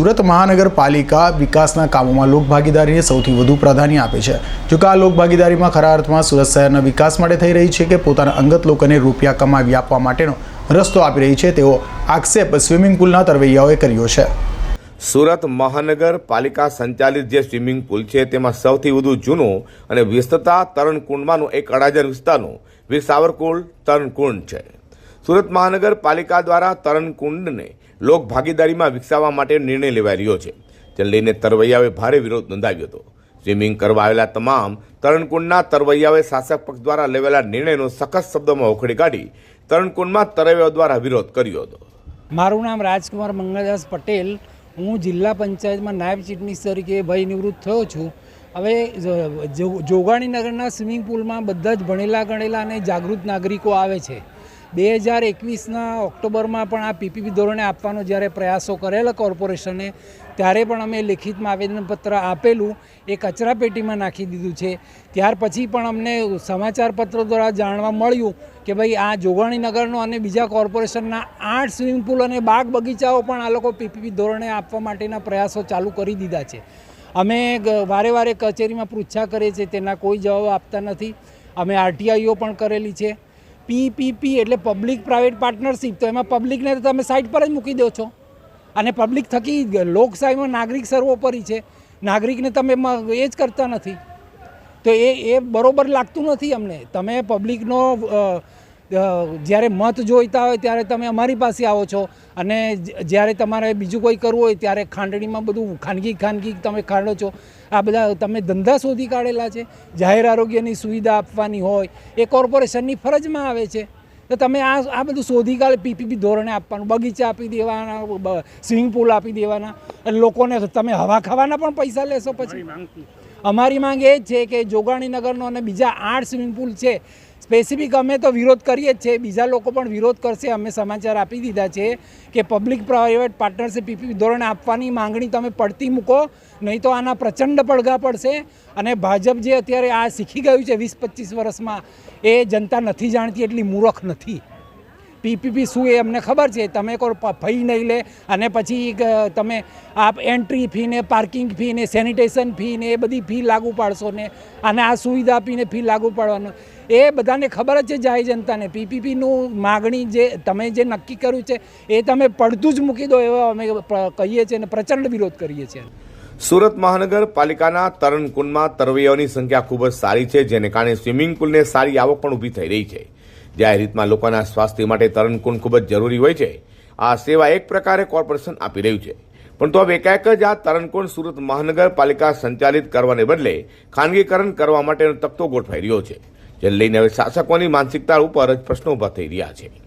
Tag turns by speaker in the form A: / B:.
A: સુરત મહાનગરપાલિકા વિકાસના કામોમાં લોકભાગીદારીને સૌથી વધુ પ્રાધાન્ય આપે છે. જોકે આ લોકભાગીદારીમાં ખરા અર્થમાં સુરત શહેરના વિકાસ માટે થઈ રહી છે કે પોતાના અંગત લોકોને રૂપિયા કમાવી આપવા માટેનો રસ્તો આપી રહી છે તેવો આક્ષેપ સ્વિમિંગ પુલના તરવૈયાઓએ કર્યો છે.
B: સુરત મહાનગરપાલિકા સંચાલિત જે સ્વિમિંગ પુલ છે તેમાં સૌથી વધુ જૂનો અને વ્યસ્તતા તરણકુંડમાંનું એક અડાજણ વિસ્તારનું વીર સાવરકુંડ તરણકુંડ છે. સુરત મહાનગરપાલિકા દ્વારા તરણકુંડને લોક ભાગીદારીમાં વિકસાવવા માટે નિર્ણય લેવાઈ રહ્યો છે. જેને લઈને તરવૈયાઓએ ભારે વિરોધ નોંધાવ્યો હતો. સ્વિમિંગ કરવા આવેલા તમામ તરણકુંડના તરવૈયાઓએ શાસક પક્ષ દ્વારા લેવાયેલા નિર્ણયનો સખત શબ્દોમાં ઉખડી કાઢી તરણકુંડમાં તરવૈયાઓ દ્વારા વિરોધ કર્યો હતો.
C: મારું નામ રાજકુમાર મંગળદાસ પટેલ. હું જિલ્લા પંચાયતમાં નાયબ ચીટનીસ તરીકે ભય નિવૃત્ત થયો છું. હવે જોગાણીનગરના સ્વિમિંગ પુલમાં બધા જ ભણેલા ગણેલા અને જાગૃત નાગરિકો આવે છે. બે હજાર એકવીસના ઓક્ટોબરમાં પણ આ પીપીપી ધોરણે આપવાનો જ્યારે પ્રયાસો કરેલા કોર્પોરેશને, ત્યારે પણ અમે લેખિતમાં આવેદનપત્ર આપેલું, એ કચરાપેટીમાં નાખી દીધું છે. ત્યાર પછી પણ અમને સમાચાર પત્રો દ્વારા જાણવા મળ્યું કે ભાઈ, આ જોગાણીનગરનો અને બીજા કોર્પોરેશનના આઠ સ્વિમિંગ પુલ અને બાગ બગીચાઓ પણ આ લોકો પીપીપી ધોરણે આપવા માટેના પ્રયાસો ચાલુ કરી દીધા છે. અમે વારે વારે કચેરીમાં પૃચ્છા કરીએ છીએ, તેના કોઈ જવાબ આપતા નથી. અમે આરટીઆઈઓ પણ કરેલી છે. પીપીપી એટલે પબ્લિક પ્રાઇવેટ પાર્ટનરશિપ તો એમાં પબ્લિકને તો તમે સાઇટ પર જ મૂકી દો છો. અને પબ્લિક થકી લોકશાહીમાં નાગરિક સર્વોપરી છે. નાગરિકને તમે એ જ કરતા નથી. તો એ એ બરોબર લાગતું નથી અમને. તમે પબ્લિકનો જ્યારે મત જોઈતા હોય ત્યારે તમે અમારી પાસે આવો છો. અને જ્યારે તમારે બીજું કોઈ કરવું હોય ત્યારે ખાંડણીમાં બધું ખાનગી ખાનગી તમે ખાંડો છો. આ બધા તમે ધંધા શોધી કાઢેલા છે. જાહેર આરોગ્યની સુવિધા આપવાની હોય એ કોર્પોરેશનની ફરજમાં આવે છે. તો તમે આ આ બધું શોધી કાઢે પીપીપી ધોરણે આપવાનું બગીચા આપી દેવાના સ્વિમિંગ પુલ આપી દેવાના. અને લોકોને તમે હવા ખાવાના પણ પૈસા લેશો પછી. અમારી માંગ એ જ છે કે જોગાણીનગરનો અને બીજા આઠ સ્વિમિંગ પુલ છે સ્પેસિફિક અમે તો વિરોધ કરીએ જ છીએ. બીજા લોકો પણ વિરોધ કરશે. અમે સમાચાર આપી દીધા છે કે પબ્લિક પ્રાઇવેટ પાર્ટનરશીપ પીપી ધોરણે આપવાની માંગણી તમે પડતી મૂકો, નહીં તો આના પ્રચંડ પડઘા પડશે. અને ભાજપ જે અત્યારે આ શીખી ગયું છે વીસ પચીસ વર્ષમાં, એ જનતા નથી જાણતી, એટલી મૂર્ખ નથી. પીપીપી શું એ અમને ખબર છે? તમે કોઈ ફઈ નહીં લે. અને પછી તમે આ એન્ટ્રી ફી ને પાર્કિંગ ફી ને સેનિટેશન ફી ને, એ બધી ફી લાગુ પાડશો ને, અને આ સુવિધા આપીને ફી લાગુ પાડવાનું. એ બધાને ખબર જ છે જાહેર જનતાને. પીપીપીનું માગણી જે, તમે જે નક્કી કર્યું છે, એ તમે પડતું જ મૂકી દો એવો અમે કહીએ છીએ અને પ્રચંડ વિરોધ કરીએ છીએ.
B: સુરત મહાનગરપાલિકાના તરણકુંડમાં તરવૈયાઓની સંખ્યા ખૂબ જ સારી છે, જેને કારણે સ્વિમિંગ પુલને સારી આવક પણ ઊભી થઈ રહી છે. જાહેર રીતમાં લોકોના સ્વાસ્થ્ય માટે તરણકુંડ ખૂબ જ જરૂરી હોય છે. આ સેવા એક પ્રકારે કોર્પોરેશન આપી રહ્યું છે. પરંતુ હવે એકાએક જ આ તરણકુંડ સુરત મહાનગરપાલિકા સંચાલિત કરવાને બદલે ખાનગીકરણ કરવા માટેનો તકતો ગોઠવાઈ રહ્યો છે. જેને લઈને હવે શાસકોની માનસિકતા ઉપર જ પ્રશ્નો ઊભા થઈ રહ્યા છે.